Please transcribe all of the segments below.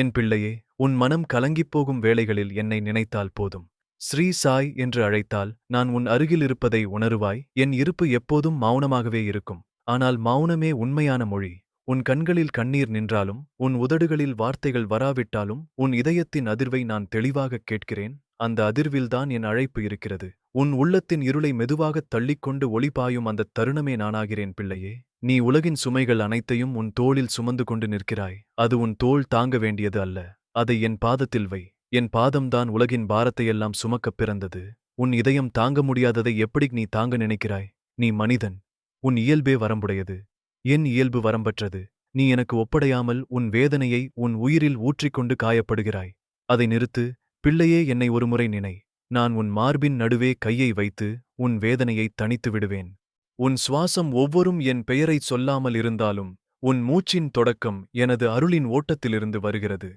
என் பிள்ளையே உன் மனம் கலங்கிப் போகும் வேளைகளில் என்னை நினைத்தால் போதும். ஸ்ரீ சாய் என்று அழைத்தால் நான் உன் அருகில் இருப்பதை உணருவாய். என் இருப்பு எப்போதும் மௌனமாகவே இருக்கும். ஆனால் மௌனமே உண்மையான மொழி. உன் கண்களில் கண்ணீர் நின்றாலும் உன் உதடுகளில் வார்த்தைகள் வராவிட்டாலும் உன் இதயத்தின் அதிர்வை நான் தெளிவாகக் கேட்கிறேன். அந்த அதிர்வில்தான் என் அழைப்பு இருக்கிறது. உன் உள்ளத்தின் இருளை மெதுவாகத் தள்ளிக்கொண்டு ஒளி பாயும் அந்தத் தருணமே நானாகிறேன் பிள்ளையே. நீ உலகின் சுமைகள் அனைத்தையும் உன் தோளில் சுமந்து கொண்டு நிற்கிறாய். அது உன் தோள் தாங்க வேண்டியது அல்ல. அதை என் பாதத்தில் வை. என் பாதம்தான் உலகின் பாரத்தையெல்லாம் சுமக்கப் பிறந்தது. உன் இதயம் தாங்க முடியாததை எப்படி நீ தாங்க நினைக்கிறாய்? நீ மனிதன். உன் இயல்பே வரம்புடையது. என் இயல்பு வரம்பற்றது. நீ எனக்கு ஒப்படையாமல் உன் வேதனையை உன் உயிரில் ஊற்றிக்கொண்டு காயப்படுகிறாய். அதை நிறுத்து. பிள்ளையே என்னை ஒருமுறை நினை. நான் உன் மார்பின் நடுவே கையை வைத்து உன் வேதனையைத் தணித்து விடுவேன். உன் சுவாசம் ஒவ்வொரும் என் பெயரைச் சொல்லாமல் இருந்தாலும் உன் மூச்சின் தொடக்கம் எனது அருளின் ஓட்டத்திலிருந்து வருகிறது.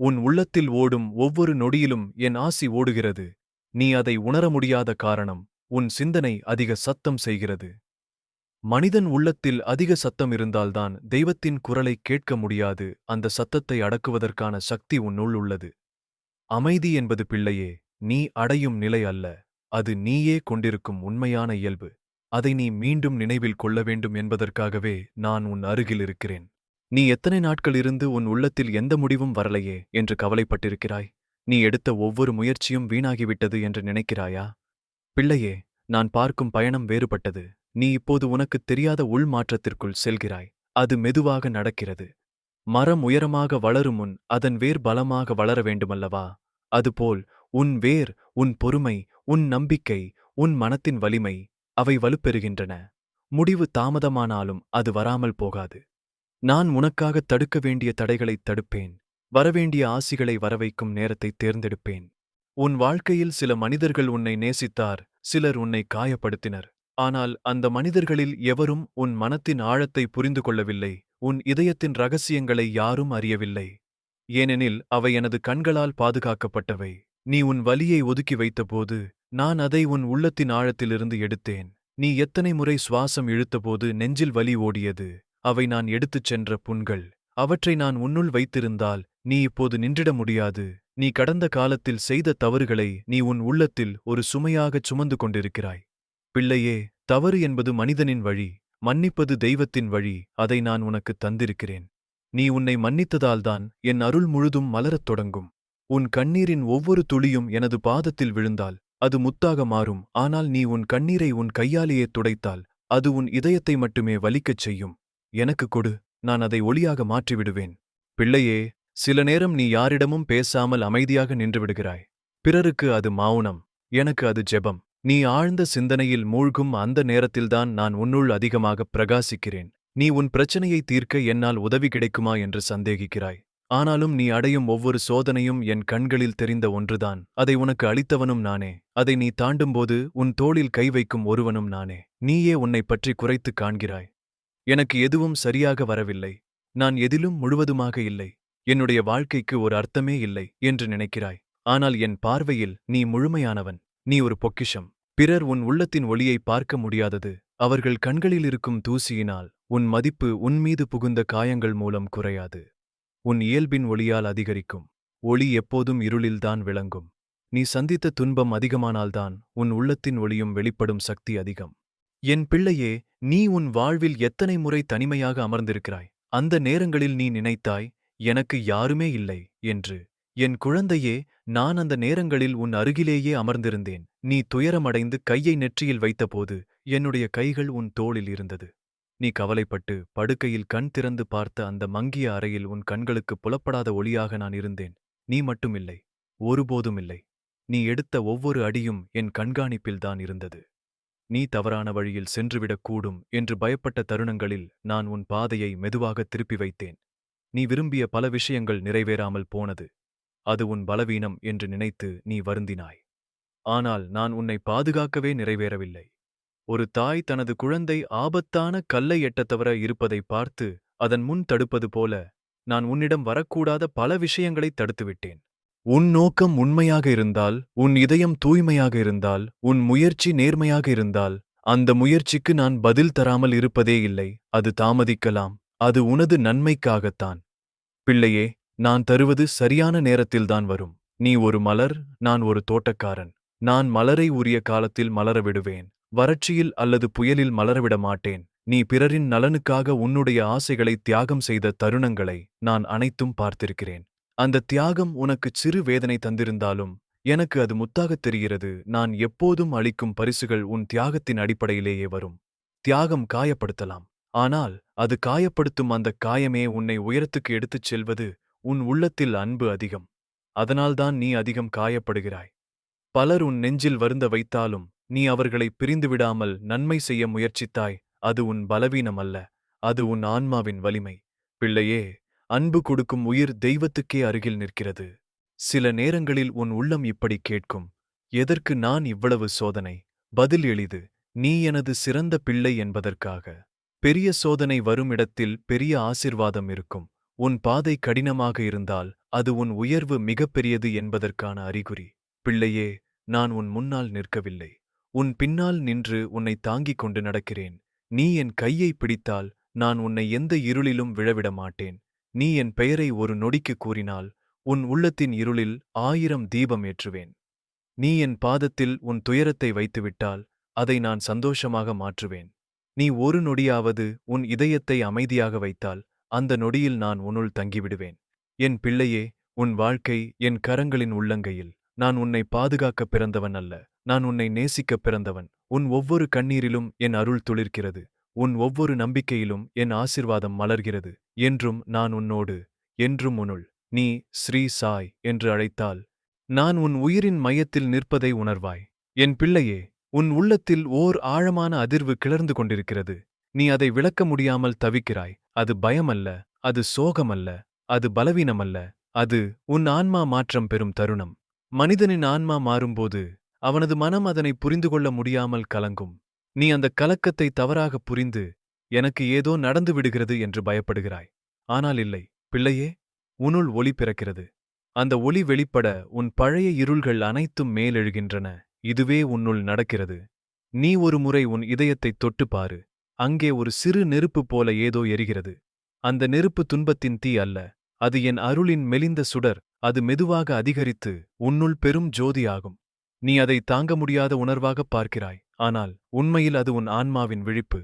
உன் உள்ளத்தில் ஓடும் ஒவ்வொரு நொடியிலும் என் ஆசி ஓடுகிறது. நீ அதை உணர முடியாத காரணம் உன் சிந்தனை அதிக சத்தம் செய்கிறது. மனிதன் உள்ளத்தில் அதிக சத்தம் இருந்தால்தான் தெய்வத்தின் குரலைக் கேட்க முடியாது அந்த சத்தத்தை அடக்குவதற்கான சக்தி உன்னுள் உள்ளது. அமைதி என்பது பிள்ளையே நீ அடையும் நிலை அல்ல அது நீயே கொண்டிருக்கும் உண்மையான இயல்பு. அதை நீ மீண்டும் நினைவில் கொள்ள வேண்டும் என்பதற்காகவே நான் உன் அருகில் இருக்கிறேன். நீ எத்தனை நாட்கள் இருந்து உன் உள்ளத்தில் எந்த முடிவும் வரலையே என்று கவலைப்பட்டிருக்கிறாய்? நீ எடுத்த ஒவ்வொரு முயற்சியும் வீணாகிவிட்டது என்று நினைக்கிறாயா? பிள்ளையே நான் பார்க்கும் பயணம் வேறுபட்டது. நீ இப்போது உனக்குத் தெரியாத உள் மாற்றத்திற்குள் செல்கிறாய். அது மெதுவாக நடக்கிறது. மரம் உயரமாக வளரும் முன் அதன் வேர் பலமாக வளர வேண்டுமல்லவா? அதுபோல் உன் வேர் உன் பொறுமை உன் நம்பிக்கை உன் மனத்தின் வலிமை அவை வலுப்பெறுகின்றன. முடிவு தாமதமானாலும் அது வராமல் போகாது. நான் உனக்காகத் தடுக்க வேண்டிய தடைகளைத் தடுப்பேன். வரவேண்டிய ஆசிகளை வரவைக்கும் நேரத்தை தேர்ந்தெடுப்பேன். உன் வாழ்க்கையில் சில மனிதர்கள் உன்னை நேசித்தார் சிலர் உன்னை காயப்படுத்தினர். ஆனால் அந்த மனிதர்களில் எவரும் உன் மனத்தின் ஆழத்தை புரிந்து கொள்ளவில்லை உன் இதயத்தின் ரகசியங்களை யாரும் அறியவில்லை. ஏனெனில் அவை எனது கண்களால் பாதுகாக்கப்பட்டவை. நீ உன் வலியை ஒதுக்கி வைத்தபோது நான் அதை உன் உள்ளத்தின் ஆழத்திலிருந்து எடுத்தேன். நீ எத்தனை முறை சுவாசம் இழுத்தபோது நெஞ்சில் வலி ஓடியது? அவை நான் எடுத்துச் சென்ற புண்கள். அவற்றை நான் உன்னுள் வைத்திருந்தால் நீ இப்போது நின்றிட முடியாது. நீ கடந்த காலத்தில் செய்த தவறுகளை நீ உன் உள்ளத்தில் ஒரு சுமையாகச் சுமந்து கொண்டிருக்கிறாய். பிள்ளையே தவறு என்பது மனிதனின் வழி மன்னிப்பது தெய்வத்தின் வழி அதை நான் உனக்குத் தந்திருக்கிறேன். நீ உன்னை மன்னித்ததால்தான் என் அருள் முழுதும் மலரத் தொடங்கும். உன் கண்ணீரின் ஒவ்வொரு துளியும் எனது பாதத்தில் விழுந்தால் அது முத்தாக மாறும். ஆனால் நீ உன் கண்ணீரை உன் கையாலேயே துடைத்தால் அது உன் இதயத்தை மட்டுமே வலிக்கச் செய்யும். எனக்கு கொடு நான் அதை ஒளியாக மாற்றிவிடுவேன். பிள்ளையே சில நேரம் நீ யாரிடமும் பேசாமல் அமைதியாக நின்றுவிடுகிறாய் பிறருக்கு அது மௌனம் எனக்கு அது ஜெபம். நீ ஆழ்ந்த சிந்தனையில் மூழ்கும் அந்த நேரத்தில்தான் நான் உன்னுள் அதிகமாக பிரகாசிக்கிறேன். நீ உன் பிரச்சனையை தீர்க்க என்னால் உதவி கிடைக்குமா என்று சந்தேகிக்கிறாய். ஆனாலும் நீ அடையும் ஒவ்வொரு சோதனையும் என் கண்களில் தெரிந்த ஒன்றுதான். அதை உனக்கு அளித்தவனும் நானே. அதை நீ தாண்டும்போது உன் தோளில் கை வைக்கும் ஒருவனும் நானே. நீயே உன்னைப் பற்றி குறைத்துக் காண்கிறாய். எனக்கு எதுவும் சரியாக வரவில்லை. நான் எதிலும் முழுவதுமாக இல்லை. என்னுடைய வாழ்க்கைக்கு ஒரு அர்த்தமே இல்லை என்று நினைக்கிறாய். ஆனால் என் பார்வையில் நீ முழுமையானவன். நீ ஒரு பொக்கிஷம். பிறர் உன் உள்ளத்தின் ஒளியை பார்க்க முடியாதது. அவர்கள் கண்களில் இருக்கும் தூசியினால் உன் மதிப்பு உன்மீது புகுந்த காயங்கள் மூலம் குறையாது. உன் இயல்பின் ஒளியால் அதிகரிக்கும். ஒளி எப்போதும் இருளில்தான் விளங்கும். நீ சந்தித்த துன்பம் அதிகமானால்தான் உன் உள்ளத்தின் ஒளியும் வெளிப்படும் சக்தி அதிகம். என் பிள்ளையே நீ உன் வாழ்வில் எத்தனை முறை தனிமையாக அமர்ந்திருக்கிறாய்? அந்த நேரங்களில் நீ நினைத்தாய் எனக்கு யாருமே இல்லை என்று. என் குழந்தையே நான் அந்த நேரங்களில் உன் அருகிலேயே அமர்ந்திருந்தேன். நீ துயரமடைந்து கையை நெற்றியில் வைத்தபோது என்னுடைய கைகள் உன் தோளில் இருந்தது. நீ கவலைப்பட்டு படுக்கையில் கண் திறந்து பார்த்த அந்த மங்கிய அறையில் உன் கண்களுக்கு புலப்படாத ஒளியாக நான் இருந்தேன். நீ மட்டுமில்லை. ஒருபோதும் இல்லை நீ எடுத்த ஒவ்வொரு அடியும் என் கண்காணிப்பில்தான் இருந்தது. நீ தவறான வழியில் சென்றுவிடக்கூடும் என்று பயப்பட்ட தருணங்களில் நான் உன் பாதையை மெதுவாக திருப்பி வைத்தேன். நீ விரும்பிய பல விஷயங்கள் நிறைவேறாமல் போனது. அது உன் பலவீனம் என்று நினைத்து நீ வருந்தினாய். ஆனால் நான் உன்னை பாதுகாக்கவே நிறைவேறவில்லை. ஒரு தாய் தனது குழந்தை ஆபத்தான கல்லை எட்டத்தவர இருப்பதை பார்த்து அதன் முன் தடுப்பது போல நான் உன்னிடம் வரக்கூடாத பல விஷயங்களை தடுத்துவிட்டேன். உன் நோக்கம் உண்மையாக இருந்தால் உன் இதயம் தூய்மையாக இருந்தால் உன் முயற்சி நேர்மையாக இருந்தால் அந்த முயற்சிக்கு நான் பதில் தராமல் இருப்பதே இல்லை அது தாமதிக்கலாம் அது உனது நன்மைக்காகத்தான். பிள்ளையே நான் தருவது சரியான நேரத்தில்தான் வரும். நீ ஒரு மலர் நான் ஒரு தோட்டக்காரன். நான் மலரை உரிய காலத்தில் மலர விடுவேன். வறட்சியில் அல்லது புயலில் மலரவிட மாட்டேன். நீ பிறரின் நலனுக்காக உன்னுடைய ஆசைகளை தியாகம் செய்த தருணங்களை நான் அனைத்தும் பார்த்திருக்கிறேன். அந்த தியாகம் உனக்கு சிறு வேதனை தந்திருந்தாலும் எனக்கு அது முத்தாகத் தெரிகிறது. நான் எப்போதும் அளிக்கும் பரிசுகள் உன் தியாகத்தின் அடிப்படையிலேயே வரும். தியாகம் காயப்படுத்தலாம். ஆனால் அது காயப்படுத்தும் அந்த காயமே உன்னை உயரத்துக்கு எடுத்துச் செல்வது உன் உள்ளத்தில் அன்பு அதிகம். அதனால்தான் நீ அதிகம் காயப்படுகிறாய். பலர் உன் நெஞ்சில் வருந்த வைத்தாலும் நீ அவர்களை பிரிந்துவிடாமல் நன்மை செய்ய முயற்சித்தாய் அது உன் பலவீனம் அல்ல அது உன் ஆன்மாவின் வலிமை. பிள்ளையே அன்பு கொடுக்கும் உயிர் தெய்வத்துக்கே அருகில் நிற்கிறது. சில நேரங்களில் உன் உள்ளம் இப்படி கேட்கும். எதற்கு நான் இவ்வளவு சோதனை? பதில் எளிது. நீ எனது சிறந்த பிள்ளை என்பதற்காக. பெரிய சோதனை வரும் இடத்தில் பெரிய ஆசிர்வாதம் இருக்கும். உன் பாதை கடினமாக இருந்தால் அது உன் உயர்வு மிகப்பெரியது என்பதற்கான அறிகுறி. பிள்ளையே நான் உன் முன்னால் நிற்கவில்லை. உன் பின்னால் நின்று உன்னை தாங்கிக் கொண்டு நடக்கிறேன். நீ என் கையை பிடித்தால் நான் உன்னை எந்த இருளிலும் விழவிட மாட்டேன் நீ என் பெயரை ஒரு நொடிக்கு கூறினால் உன் உள்ளத்தின் இருளில் ஆயிரம் தீபம் ஏற்றுவேன். நீ என் பாதத்தில் உன் துயரத்தை வைத்துவிட்டால் அதை நான் சந்தோஷமாக மாற்றுவேன். நீ ஒரு நொடியாவது உன் இதயத்தை அமைதியாக வைத்தால் அந்த நொடியில் நான் உன்னுள் தங்கிவிடுவேன். என் பிள்ளையே உன் வாழ்க்கை என் கரங்களின் உள்ளங்கையில். நான் உன்னை பாதுகாக்கப் பிறந்தவன் அல்ல. நான் உன்னை நேசிக்கப் பிறந்தவன். உன் ஒவ்வொரு கண்ணீரிலும் என் அருள் துளிர்க்கிறது. உன் ஒவ்வொரு நம்பிக்கையிலும் என் ஆசிர்வாதம் மலர்கிறது. என்றும் நான் உன்னோடு. என்றும் உனுள் நீ ஸ்ரீ சாய் என்று அழைத்தால் நான் உன் உயிரின் மையத்தில் நிற்பதை உணர்வாய். என் பிள்ளையே உன் உள்ளத்தில் ஓர் ஆழமான அதிர்வு கிளர்ந்து கொண்டிருக்கிறது. நீ அதை விளக்க முடியாமல் தவிக்கிறாய். அது பயமல்ல. அது சோகமல்ல. அது பலவீனமல்ல. அது உன் ஆன்மா மாற்றம் பெறும் தருணம். மனிதனின் ஆன்மா மாறும்போது அவனது மனம் அதனை புரிந்து கொள்ள முடியாமல் கலங்கும். நீ அந்த கலக்கத்தை தவறாகப் புரிந்து எனக்கு ஏதோ நடந்து விடுகிறது என்று பயப்படுகிறாய். ஆனால் இல்லை பிள்ளையே உனுள் ஒளி பிறக்கிறது. அந்த ஒளி வெளிப்பட உன் பழைய இருள்கள் அனைத்தும் மேலெழுகின்றன. இதுவே உன்னுள் நடக்கிறது. நீ ஒரு முறை உன் இதயத்தைத் தொட்டு பாரு. அங்கே ஒரு சிறு நெருப்பு போல ஏதோ எரிகிறது. அந்த நெருப்பு துன்பத்தின் தீ அல்ல அது என் அருளின் மெலிந்த சுடர். அது மெதுவாக அதிகரித்து உன்னுள் பெரும் ஜோதியாகும். நீ அதை தாங்க முடியாத உணர்வாகப் பார்க்கிறாய். ஆனால் உண்மையில் அது உன் ஆன்மாவின் விழிப்பு.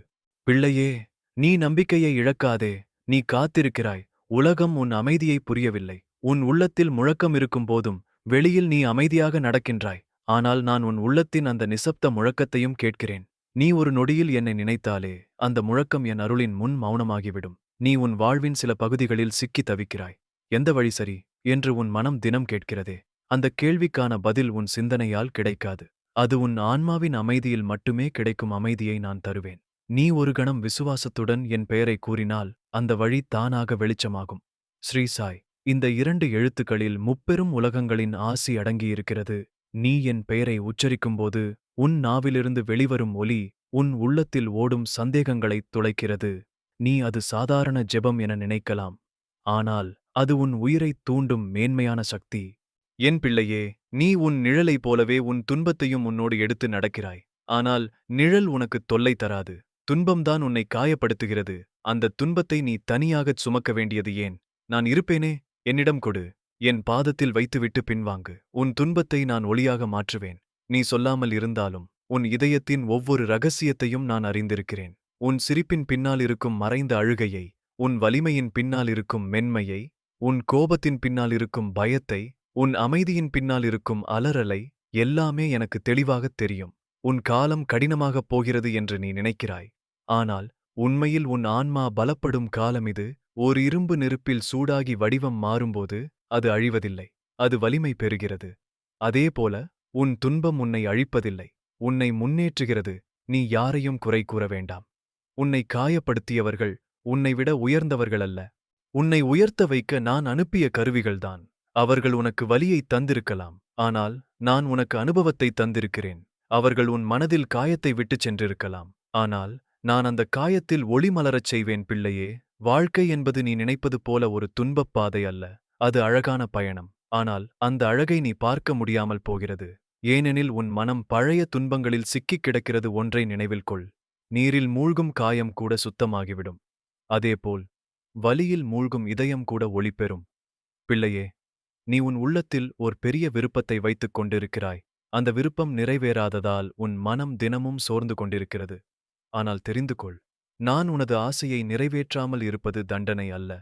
பிள்ளையே நீ நம்பிக்கையை இழக்காதே. நீ காத்திருக்கிறாய். உலகம் உன் அமைதியை புரியவில்லை. உன் உள்ளத்தில் முழக்கம் இருக்கும் போதும் வெளியில் நீ அமைதியாக நடக்கின்றாய். ஆனால் நான் உன் உள்ளத்தின் அந்த நிசப்த முழக்கத்தையும் கேட்கிறேன். நீ ஒரு நொடியில் என்னை நினைத்தாலே அந்த முழக்கம் என் அருளின் முன் மௌனமாகிவிடும். நீ உன் வாழ்வின் சில பகுதிகளில் சிக்கி தவிக்கிறாய். எந்த வழி சரி? என்று உன் மனம் தினம் கேட்கிறதே. அந்த கேள்விக்கான பதில் உன் சிந்தனையால் கிடைக்காது. அது உன் ஆன்மாவின் அமைதியில் மட்டுமே கிடைக்கும் அமைதியை நான் தருவேன். நீ ஒரு கணம் விசுவாசத்துடன் என் பெயரை கூறினால் அந்த வழி தானாக வெளிச்சமாகும். ஸ்ரீ சாய் இந்த இரண்டு எழுத்துக்களில் முப்பெரும் உலகங்களின் ஆசி அடங்கியிருக்கிறது. நீ என் பெயரை உச்சரிக்கும்போது உன் நாவிலிருந்து வெளிவரும் ஒலி உன் உள்ளத்தில் ஓடும் சந்தேகங்களைத் துளைக்கிறது. நீ அது சாதாரண ஜெபம் என நினைக்கலாம். ஆனால் அது உன் உயிரைத் தூண்டும் மேன்மையான சக்தி. என் பிள்ளையே நீ உன் நிழலைப் போலவே உன் துன்பத்தையும் உன்னோடு எடுத்து நடக்கிறாய். ஆனால் நிழல் உனக்குத் தொல்லை தராது. துன்பம்தான் உன்னை காயப்படுத்துகிறது. அந்த துன்பத்தை நீ தனியாகச் சுமக்க வேண்டியது ஏன்? நான் இருப்பேனே? என்னிடம் கொடு. என் பாதத்தில் வைத்துவிட்டு பின்வாங்கு. உன் துன்பத்தை நான் ஒளியாக மாற்றுவேன். நீ சொல்லாமல் இருந்தாலும் உன் இதயத்தின் ஒவ்வொரு ரகசியத்தையும் நான் அறிந்திருக்கிறேன். உன் சிரிப்பின் பின்னால் இருக்கும் மறைந்த அழுகையை உன் வலிமையின் பின்னால் இருக்கும் மென்மையை உன் கோபத்தின் பின்னால் இருக்கும் பயத்தை உன் அமைதியின் பின்னால் இருக்கும் அலறலை எல்லாமே எனக்கு தெளிவாகத் தெரியும். உன் காலம் கடினமாகப் போகிறது என்று நீ நினைக்கிறாய். ஆனால் உண்மையில் உன் ஆன்மா பலப்படும் காலம் இது. ஓர் இரும்பு நெருப்பில் சூடாகி வடிவம் மாறும்போது அது அழிவதில்லை அது வலிமை பெறுகிறது. அதேபோல உன் துன்பம் உன்னை அழிப்பதில்லை உன்னை முன்னேற்றுகிறது. நீ யாரையும் குறை கூற வேண்டாம். உன்னை காயப்படுத்தியவர்கள் உன்னை விட உயர்ந்தவர்கள் அல்ல உன்னை உயர்த்த வைக்க நான் அனுப்பிய கருவிகள்தான். அவர்கள் உனக்கு வலியைத் தந்திருக்கலாம். ஆனால் நான் உனக்கு அனுபவத்தை தந்திருக்கிறேன். அவர்கள் உன் மனதில் காயத்தை விட்டுச் சென்றிருக்கலாம். ஆனால் நான் அந்த காயத்தில் ஒளி மலரச் செய்வேன் பிள்ளையே. வாழ்க்கை என்பது நீ நினைப்பது போல ஒரு துன்பப் பாதை அல்ல. அது அழகான பயணம். ஆனால் அந்த அழகை நீ பார்க்க முடியாமல் போகிறது. ஏனெனில் உன் மனம் பழைய துன்பங்களில் சிக்கிக் கிடக்கிறது ஒன்றை நினைவில் கொள். நீரில் மூழ்கும் காயம் கூட சுத்தமாகிவிடும். அதேபோல் வலியில் மூழ்கும் இதயம் கூட ஒளிபெறும். பிள்ளையே நீ உன் உள்ளத்தில் ஓர் பெரிய விருப்பத்தை வைத்துக் கொண்டிருக்கிறாய். அந்த விருப்பம் நிறைவேறாததால் உன் மனம் தினமும் சோர்ந்து கொண்டிருக்கிறது. ஆனால் தெரிந்து கொள் நான் உனது ஆசையை நிறைவேற்றாமல் இருப்பது தண்டனை அல்ல.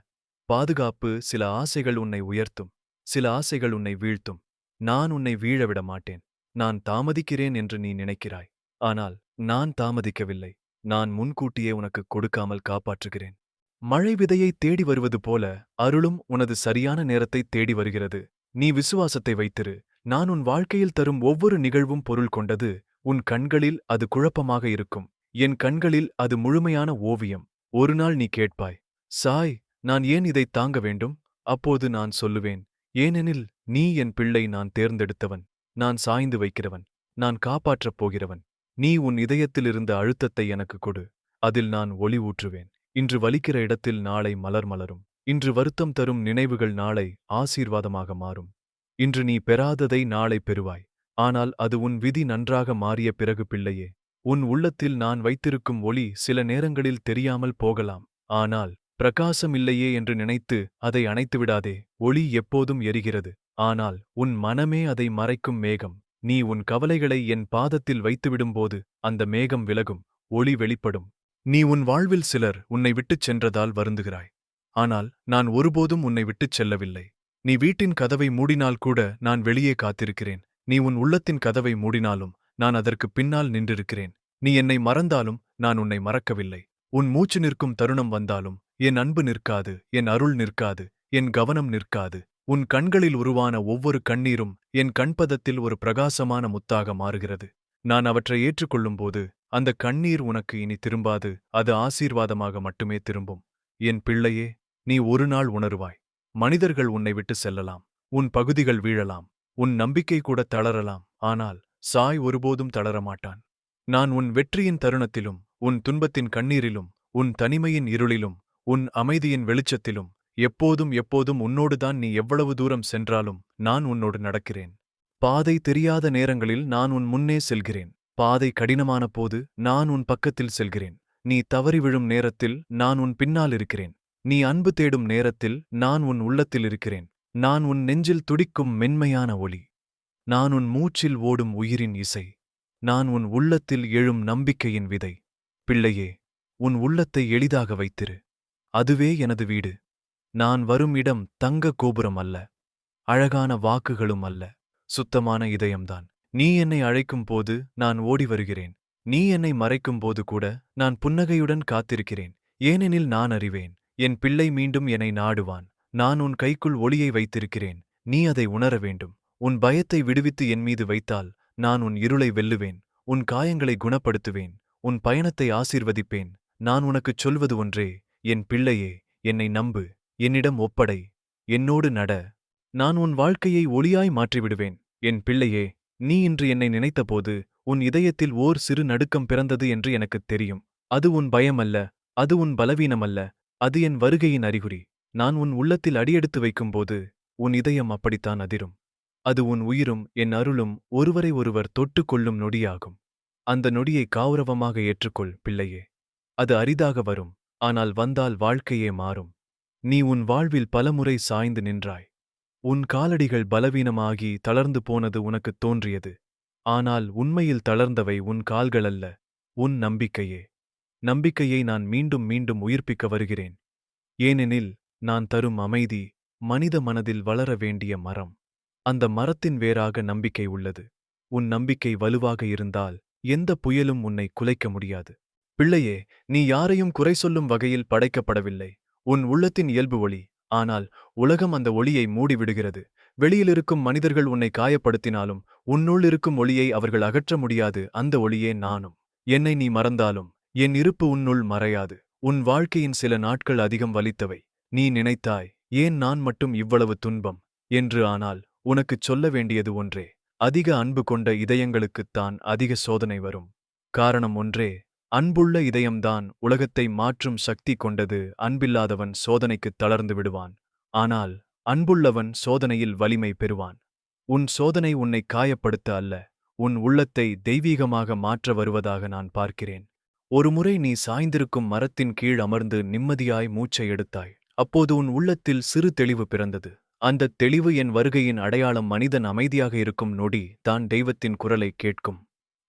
பாதுகாப்பு சில ஆசைகள் உன்னை உயர்த்தும் சில ஆசைகள் உன்னை வீழ்த்தும். நான் உன்னை வீழவிட மாட்டேன். நான் தாமதிக்கிறேன் என்று நீ நினைக்கிறாய். ஆனால் நான் தாமதிக்கவில்லை. நான் முன்கூட்டியே உனக்கு கொடுக்காமல் காப்பாற்றுகிறேன். மழை விதையை தேடி வருவது போல அருளும் உனது சரியான நேரத்தை தேடி வருகிறது. நீ விசுவாசத்தை வைத்திரு. நான் உன் வாழ்க்கையில் தரும் ஒவ்வொரு நிகழ்வும் பொருள் கொண்டது. உன் கண்களில் அது குழப்பமாக இருக்கும். என் கண்களில் அது முழுமையான ஓவியம். ஒரு நாள் நீ கேட்பாய் சாய் நான் ஏன் இதை தாங்க வேண்டும்? அப்போது நான் சொல்லுவேன் ஏனெனில் நீ என் பிள்ளை நான் தேர்ந்தெடுத்தவன். நான் சாய்ந்து வைக்கிறவன். நான் காப்பாற்றப் போகிறவன். நீ உன் இதயத்திலிருந்த அழுத்தத்தை எனக்கு கொடு. அதில் நான் ஒளி ஊற்றுவேன். இன்று வலிக்கிற இடத்தில் நாளை மலர் மலரும். இன்று வருத்தம் தரும் நினைவுகள் நாளை ஆசீர்வாதமாக மாறும். இன்று நீ பெறாததை நாளை பெறுவாய். ஆனால் அது உன் விதி நன்றாக மாறிய பிறகு பிள்ளையே உன் உள்ளத்தில் நான் வைத்திருக்கும் ஒளி சில நேரங்களில் தெரியாமல் போகலாம். ஆனால் பிரகாசம் இல்லையே என்று நினைத்து அதை அணைத்துவிடாதே ஒளி எப்போதும் எரிகிறது. ஆனால் உன் மனமே அதை மறைக்கும் மேகம். நீ உன் கவலைகளை என் பாதத்தில் வைத்துவிடும்போது அந்த மேகம் விலகும் ஒளி வெளிப்படும். நீ உன் வாழ்வில் சிலர் உன்னை விட்டுச் சென்றதால் வருந்துகிறாய். ஆனால் நான் ஒருபோதும் உன்னை விட்டுச் செல்லவில்லை. நீ வீட்டின் கதவை மூடினால் கூட நான் வெளியே காத்திருக்கிறேன். நீ உன் உள்ளத்தின் கதவை மூடினாலும் நான் அதற்குப் பின்னால் நின்றிருக்கிறேன். நீ என்னை மறந்தாலும் நான் உன்னை மறக்கவில்லை. உன் மூச்சு நிற்கும் தருணம் வந்தாலும் என் அன்பு நிற்காது என் அருள் நிற்காது என் கவனம் நிற்காது. உன் கண்களில் உருவான ஒவ்வொரு கண்ணீரும் என் கண்பதத்தில் ஒரு பிரகாசமான முத்தாக மாறுகிறது. நான் அவற்றை ஏற்றுக்கொள்ளும்போது அந்த கண்ணீர் உனக்கு இனி திரும்பாது அது ஆசீர்வாதமாக மட்டுமே திரும்பும். என் பிள்ளையே நீ ஒரு நாள் உணருவாய். மனிதர்கள் உன்னை விட்டு செல்லலாம். உன் பகுதிகள் வீழலாம். உன் நம்பிக்கை கூட தளரலாம். ஆனால் சாய் ஒருபோதும் தளரமாட்டான். நான் உன் வெற்றியின் தருணத்திலும் உன் துன்பத்தின் கண்ணீரிலும் உன் தனிமையின் இருளிலும் உன் அமைதியின் வெளிச்சத்திலும் எப்போதும் எப்போதும் உன்னோடுதான் நீ எவ்வளவு தூரம் சென்றாலும் நான் உன்னோடு நடக்கிறேன். பாதை தெரியாத நேரங்களில் நான் உன் முன்னே செல்கிறேன். பாதை கடினமான போது நான் உன் பக்கத்தில் செல்கிறேன். நீ தவறி விழும் நேரத்தில் நான் உன் பின்னால் இருக்கிறேன். நீ அன்பு தேடும் நேரத்தில் நான் உன் உள்ளத்தில் இருக்கிறேன். நான் உன் நெஞ்சில் துடிக்கும் மென்மையான ஒளி. நான் உன் மூச்சில் ஓடும் உயிரின் இசை. நான் உன் உள்ளத்தில் எழும் நம்பிக்கையின் விதை. பிள்ளையே உன் உள்ளத்தை எளிதாக வைத்திரு. அதுவே எனது வீடு. நான் வரும் இடம் தங்க கோபுரம் அல்ல. அழகான வாக்குகளும் அல்ல. சுத்தமான இதயம்தான். நீ என்னை அழைக்கும் போது நான் ஓடி வருகிறேன். நீ என்னை மறைக்கும் போது கூட நான் புன்னகையுடன் காத்திருக்கிறேன். ஏனெனில் நான் அறிவேன் என் பிள்ளை மீண்டும் என்னை நாடுவான். நான் உன் கைக்குள் ஒளியை வைத்திருக்கிறேன். நீ அதை உணர வேண்டும். உன் பயத்தை விடுவித்து என் மீது வைத்தால் நான் உன் இருளை வெல்லுவேன். உன் காயங்களை குணப்படுத்துவேன். உன் பயணத்தை ஆசீர்வதிப்பேன். நான் உனக்குச் சொல்வது ஒன்றே என் பிள்ளையே என்னை நம்பு. என்னிடம் ஒப்படை. என்னோடு நட. நான் உன் வாழ்க்கையை ஒளியாய் மாற்றிவிடுவேன். என் பிள்ளையே நீ இன்று என்னை நினைத்தபோது உன் இதயத்தில் ஓர் சிறு நடுக்கம் பிறந்தது என்று எனக்குத் தெரியும். அது உன் பயமல்ல அது உன் பலவீனமல்ல அது என் வருகையின் அறிகுறி. நான் உன் உள்ளத்தில் அடியெடுத்து வைக்கும்போது உன் இதயம் அப்படித்தான் அதிரும். அது உன் உயிரும் என் அருளும் ஒருவரை ஒருவர் தொட்டுக் கொள்ளும் நொடியாகும். அந்த நொடியை கௌரவமாக ஏற்றுக்கொள் பிள்ளையே. அது அரிதாக வரும் ஆனால் வந்தால் வாழ்க்கையே மாறும். நீ உன் வாழ்வில் பலமுறை சாய்ந்து நின்றாய். உன் காலடிகள் பலவீனமாகி தளர்ந்து போனது உனக்குத் தோன்றியது. ஆனால் உண்மையில் தளர்ந்தவை உன் கால்களல்ல உன் நம்பிக்கையே. நம்பிக்கையை நான் மீண்டும் மீண்டும் உயிர்ப்பிக்க வருகிறேன். ஏனெனில் நான் தரும் அமைதி மனித மனதில் வளர வேண்டிய மரம். அந்த மரத்தின் வேறாக நம்பிக்கை உள்ளது. உன் நம்பிக்கை வலுவாக இருந்தால் எந்த புயலும் உன்னை குலைக்க முடியாது. பிள்ளையே நீ யாரையும் குறை சொல்லும் வகையில் படைக்கப்படவில்லை. உன் உள்ளத்தின் இயல்பு ஒளி ஆனால் உலகம் அந்த ஒளியை மூடிவிடுகிறது. வெளியிலிருக்கும் மனிதர்கள் உன்னை காயப்படுத்தினாலும் உன்னுள் இருக்கும் ஒளியை அவர்கள் அகற்ற முடியாது அந்த ஒளியே நானும். என்னை நீ மறந்தாலும் என் இருப்பு உன்னுள் மறையாது. உன் வாழ்க்கையின் சில நாட்கள் அதிகம் வலித்தவை. நீ நினைத்தாய் ஏன் நான் மட்டும் இவ்வளவு துன்பம்? என்று ஆனால் உனக்குச் சொல்ல வேண்டியது ஒன்றே. அதிக அன்பு கொண்ட இதயங்களுக்குத்தான் அதிக சோதனை வரும். காரணம் ஒன்றே அன்புள்ள இதயம்தான் உலகத்தை மாற்றும் சக்தி கொண்டது. அன்பில்லாதவன் சோதனைக்குத் தளர்ந்து விடுவான். ஆனால் அன்புள்ளவன் சோதனையில் வலிமை பெறுவான். உன் சோதனை உன்னை காயப்படுத்த அல்ல. உன் உள்ளத்தை தெய்வீகமாக மாற்ற வருவதாக நான் பார்க்கிறேன். ஒருமுறை நீ சாய்ந்திருக்கும் மரத்தின் கீழ் அமர்ந்து நிம்மதியாய் மூச்சை எடுத்தாய். அப்போது உன் உள்ளத்தில் சிறு தெளிவு பிறந்தது. அந்த தெளிவு என் வருகையின் அடையாளம் மனிதன் அமைதியாக இருக்கும் நொடி தான் தெய்வத்தின் குரலை கேட்கும்.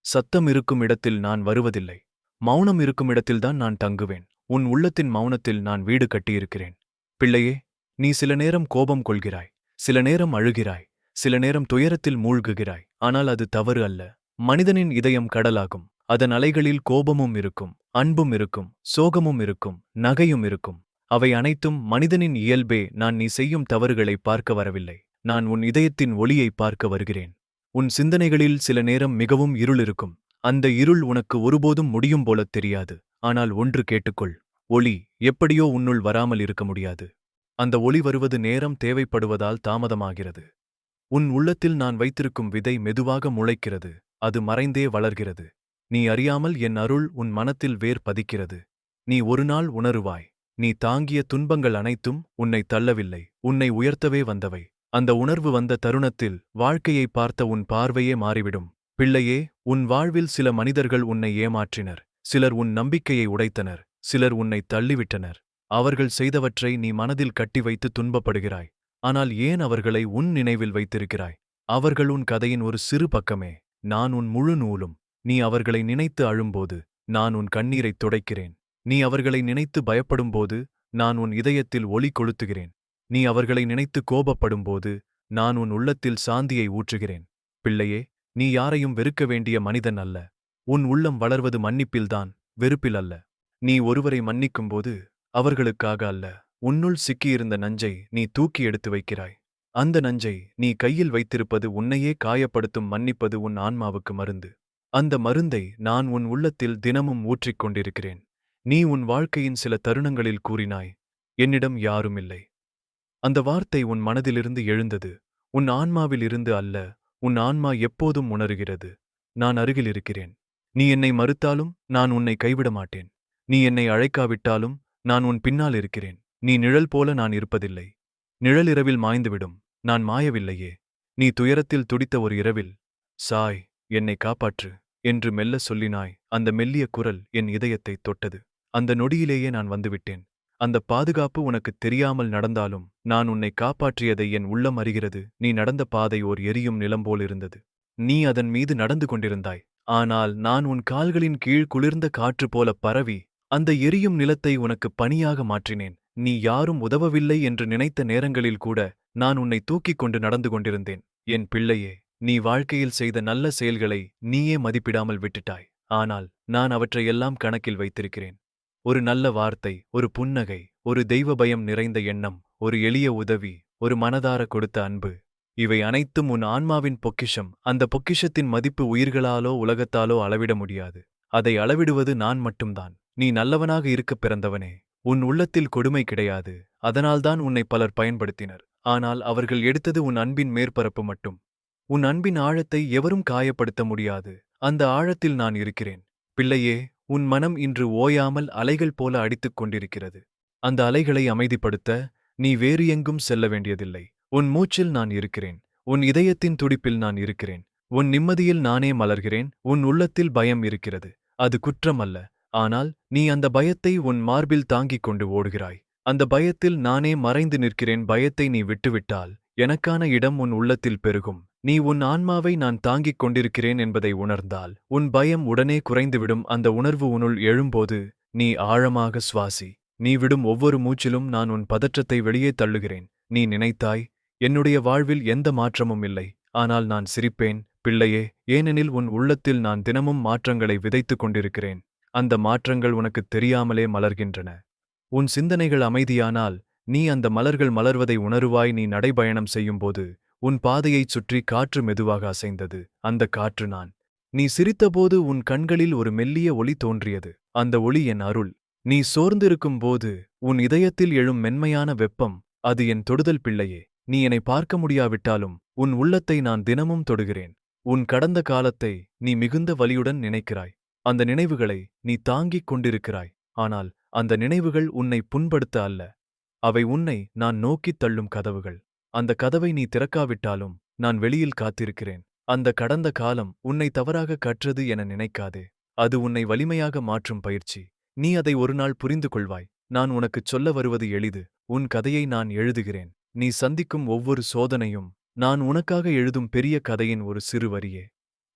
சத்தம் இருக்கும் இடத்தில் நான் வருவதில்லை. மௌனம் இருக்கும் இடத்தில்தான் நான் தங்குவேன். உன் உள்ளத்தின் மௌனத்தில் நான் வீடு கட்டியிருக்கிறேன். பிள்ளையே நீ சில நேரம் கோபம் கொள்கிறாய் சில நேரம் அழுகிறாய் சில நேரம் துயரத்தில் மூழ்குகிறாய். ஆனால் அது தவறு அல்ல. மனிதனின் இதயம் கடலாகும். அதன் அலைகளில் கோபமும் இருக்கும் அன்பும் இருக்கும் சோகமும் இருக்கும் நகையும் இருக்கும். அவை அனைத்தும் மனிதனின் இயல்பே நான் நீ செய்யும் தவறுகளை பார்க்க வரவில்லை. நான் உன் இதயத்தின் ஒளியை பார்க்க வருகிறேன். உன் சிந்தனைகளில் சில நேரம் மிகவும் இருள் இருக்கும். அந்த இருள் உனக்கு ஒருபோதும் முடியும் போலத் தெரியாது. ஆனால் ஒன்று கேட்டுக்கொள் ஒளி எப்படியோ உன்னுள் வராமல் இருக்க முடியாது. அந்த ஒளி வருவது நேரம் தேவைப்படுவதால் தாமதமாகிறது. உன் உள்ளத்தில் நான் வைத்திருக்கும் விதை மெதுவாக முளைக்கிறது அது மறைந்தே வளர்கிறது. நீ அறியாமல் என் அருள் உன் மனத்தில் வேர் பதிக்கிறது. நீ ஒருநாள் உணருவாய் நீ தாங்கிய துன்பங்கள் அனைத்தும் உன்னை தள்ளவில்லை உன்னை உயர்த்தவே வந்தவை. அந்த உணர்வு வந்த தருணத்தில் வாழ்க்கையை பார்த்த உன் பார்வையே மாறிவிடும். பிள்ளையே உன் வாழ்வில் சில மனிதர்கள் உன்னை ஏமாற்றினர். சிலர் உன் நம்பிக்கையை உடைத்தனர். சிலர் உன்னை தள்ளிவிட்டனர். அவர்கள் செய்தவற்றை நீ மனதில் கட்டி வைத்து துன்பப்படுகிறாய். ஆனால் ஏன் அவர்களை உன் நினைவில் வைத்திருக்கிறாய்? அவர்கள் உன் கதையின் ஒரு சிறு பக்கமே. நான் உன் முழு நூலும். நீ அவர்களை நினைத்து அழும்போது நான் உன் கண்ணீரைத் துடைக்கிறேன். நீ அவர்களை நினைத்து பயப்படும்போது நான் உன் இதயத்தில் ஒளி கொளுத்துகிறேன். நீ அவர்களை நினைத்து கோபப்படும்போது நான் உன் உள்ளத்தில் சாந்தியை ஊற்றுகிறேன். பிள்ளையே நீ யாரையும் வெறுக்க வேண்டிய மனிதன் அல்ல. உன் உள்ளம் வளர்வது மன்னிப்பில்தான் வெறுப்பில் அல்ல. நீ ஒருவரை மன்னிக்கும்போது அவர்களுக்காக அல்ல. உன்னுள் சிக்கியிருந்த நஞ்சை நீ தூக்கி எடுத்து வைக்கிறாய். அந்த நஞ்சை நீ கையில் வைத்திருப்பது உன்னையே காயப்படுத்தும் மன்னிப்பது உன் ஆன்மாவுக்கு மருந்து. அந்த மருந்தை நான் உன் உள்ளத்தில் தினமும் ஊற்றிக் கொண்டிருக்கிறேன். நீ உன் வாழ்க்கையின் சில தருணங்களில் கூறினாய் என்னிடம் யாரும் இல்லை. அந்த வார்த்தை உன் மனதிலிருந்து எழுந்தது. உன் ஆன்மாவில் இருந்து அல்ல உன் ஆன்மா எப்போதும் உணருகிறது. நான் அருகில் இருக்கிறேன். நீ என்னை மறுத்தாலும் நான் உன்னை கைவிட மாட்டேன். நீ என்னை அழைக்காவிட்டாலும் நான் உன் பின்னால் இருக்கிறேன். நீ நிழல் போல நான் இருப்பதில்லை. நிழல் இரவில் மாய்ந்துவிடும். நான் மாயவில்லையே. நீ துயரத்தில் துடித்த ஒரு இரவில். சாய் என்னை காப்பாற்று என்று மெல்ல சொல்லினாய். அந்த மெல்லிய குரல் என் இதயத்தை தொட்டது. அந்த நொடியிலேயே நான் வந்துவிட்டேன். அந்த பாதுகாப்பு உனக்கு தெரியாமல் நடந்தாலும் நான் உன்னை காப்பாற்றியதை என் உள்ளம் அறிகிறது. நீ நடந்த பாதை ஓர் எரியும் நிலம் போல் இருந்தது. நீ அதன் மீது நடந்து கொண்டிருந்தாய். ஆனால் நான் உன் கால்களின் கீழ் குளிர்ந்த காற்று போல பரவி அந்த எரியும் நிலத்தை உனக்கு பணியாக மாற்றினேன். நீ யாரும் உதவவில்லை என்று நினைத்த நேரங்களில் கூட நான் உன்னை தூக்கிக் கொண்டு நடந்து கொண்டிருந்தேன். என் பிள்ளையே நீ வாழ்க்கையில் செய்த நல்ல செயல்களை நீயே மதிப்பிடாமல் விட்டுட்டாய். ஆனால் நான் அவற்றையெல்லாம் கணக்கில் வைத்திருக்கிறேன். ஒரு நல்ல வார்த்தை ஒரு புன்னகை ஒரு தெய்வ பயம் நிறைந்த எண்ணம் ஒரு எளிய உதவி ஒரு மனதார கொடுத்த அன்பு. இவை அனைத்தும் உன் ஆன்மாவின் பொக்கிஷம். அந்த பொக்கிஷத்தின் மதிப்பு உயிர்களாலோ உலகத்தாலோ அளவிட முடியாது. அதை அளவிடுவது நான் மட்டும்தான். நீ நல்லவனாக இருக்கப் பிறந்தவனே. உன் உள்ளத்தில் கொடுமை கிடையாது. அதனால்தான் உன்னை பலர் பயன்படுத்தினர். ஆனால் அவர்கள் எடுத்தது உன் அன்பின் மேற்பரப்பு மட்டும். உன் அன்பின் ஆழத்தை எவரும் காயப்படுத்த முடியாது. அந்த ஆழத்தில் நான் இருக்கிறேன். பிள்ளையே உன் மனம் இன்று ஓயாமல் அலைகள் போல அடித்துக் கொண்டிருக்கிறது. அந்த அலைகளை அமைதிப்படுத்த நீ வேறு எங்கும் செல்ல வேண்டியதில்லை. உன் மூச்சில் நான் இருக்கிறேன். உன் இதயத்தின் துடிப்பில் நான் இருக்கிறேன். உன் நிம்மதியில் நானே மலர்கிறேன். உன் உள்ளத்தில் பயம் இருக்கிறது. அது குற்றம் அல்ல ஆனால் நீ அந்த பயத்தை உன் மார்பில் தாங்கிக் கொண்டு ஓடுகிறாய். அந்த பயத்தில் நானே மறைந்து நிற்கிறேன். பயத்தை நீ விட்டுவிட்டால் எனக்கான இடம் உன் உள்ளத்தில் பெருகும். நீ உன் ஆன்மாவை நான் தாங்கிக் கொண்டிருக்கிறேன் என்பதை உணர்ந்தால் உன் பயம் உடனே குறைந்துவிடும். அந்த உணர்வு உன்னுள் எழும்போது நீ ஆழமாக சுவாசி. நீ விடும் ஒவ்வொரு மூச்சிலும் நான் உன் பதற்றத்தை வெளியே தள்ளுகிறேன். நீ நினைத்தாய் என்னுடைய வாழ்வில் எந்த மாற்றமும் இல்லை. ஆனால் நான் சிரிப்பேன் பிள்ளையே ஏனெனில் உன் உள்ளத்தில் நான் தினமும் மாற்றங்களை விதைத்துக் கொண்டிருக்கிறேன். அந்த மாற்றங்கள் உனக்குத் தெரியாமலே மலர்கின்றன. உன் சிந்தனைகள் அமைதியானால் நீ அந்த மலர்கள் மலர்வதை உணருவாய். நீ நடைபயணம் செய்யும்போது உன் பாதையைச் சுற்றி காற்று மெதுவாக அசைந்தது. அந்த காற்று நான். நீ சிரித்தபோது உன் கண்களில் ஒரு மெல்லிய ஒளி தோன்றியது. அந்த ஒளி என் அருள். நீ சோர்ந்திருக்கும் போது உன் இதயத்தில் எழும் மென்மையான வெப்பம் அது என் தொடுதல் பிள்ளையே. நீ என்னை பார்க்க முடியாவிட்டாலும் உன் உள்ளத்தை நான் தினமும் தொடுகிறேன். உன் கடந்த காலத்தை நீ மிகுந்த வலியுடன் நினைக்கிறாய். அந்த நினைவுகளை நீ தாங்கிக் கொண்டிருக்கிறாய். ஆனால் அந்த நினைவுகள் உன்னை புண்படுத்த அல்ல. அவை உன்னை நான் நோக்கித் தள்ளும் கதவுகள். அந்த கதவை நீ திறக்காவிட்டாலும் நான் வெளியில் காத்திருக்கிறேன். அந்த கடந்த காலம் உன்னை தவறாக கற்றது என நினைக்காதே. அது உன்னை வலிமையாக மாற்றும் பயிற்சி. நீ அதை ஒருநாள் புரிந்து கொள்வாய். நான் உனக்குச் சொல்ல வருவது எளிது. உன் கதையை நான் எழுதுகிறேன். நீ சந்திக்கும் ஒவ்வொரு சோதனையும் நான் உனக்காக எழுதும் பெரிய கதையின் ஒரு சிறு வரியே.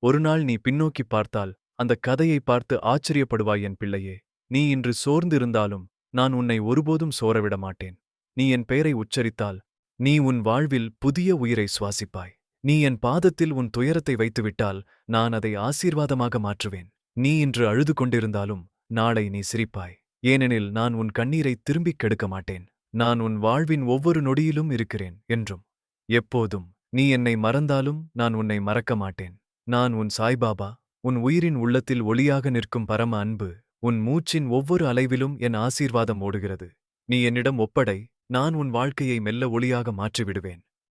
ஒருநாள் நீ பின்னோக்கி பார்த்தால் அந்த கதையை பார்த்து ஆச்சரியப்படுவாய் என் பிள்ளையே. நீ இன்று சோர்ந்திருந்தாலும் நான் உன்னை ஒருபோதும் சோரவிட மாட்டேன் நீ என் பெயரை உச்சரித்தால் நீ உன் வாழ்வில் புதிய உயிரை சுவாசிப்பாய். நீ என் பாதத்தில் உன் துயரத்தை வைத்துவிட்டால் நான் அதை ஆசீர்வாதமாக மாற்றுவேன். நீ இன்று அழுது கொண்டிருந்தாலும் நாளை நீ சிரிப்பாய். ஏனெனில் நான் உன் கண்ணீரை திரும்பிக் கெடுக்க மாட்டேன். நான் உன் வாழ்வின் ஒவ்வொரு நொடியிலும் இருக்கிறேன் என்றும். எப்போதும் நீ என்னை மறந்தாலும் நான் உன்னை மறக்க மாட்டேன். நான் உன் சாய்பாபா உன் உயிரின் உள்ளத்தில் ஒளியாக நிற்கும் பரம அன்பு உன் மூச்சின் ஒவ்வொரு அலைவிலும் என் ஆசீர்வாதம் ஓடுகிறது. நீ என்னிடம் ஒப்படை நான் உன் வாழ்க்கையை மெல்ல ஒளியாக மாற்றிவிடுவேன்.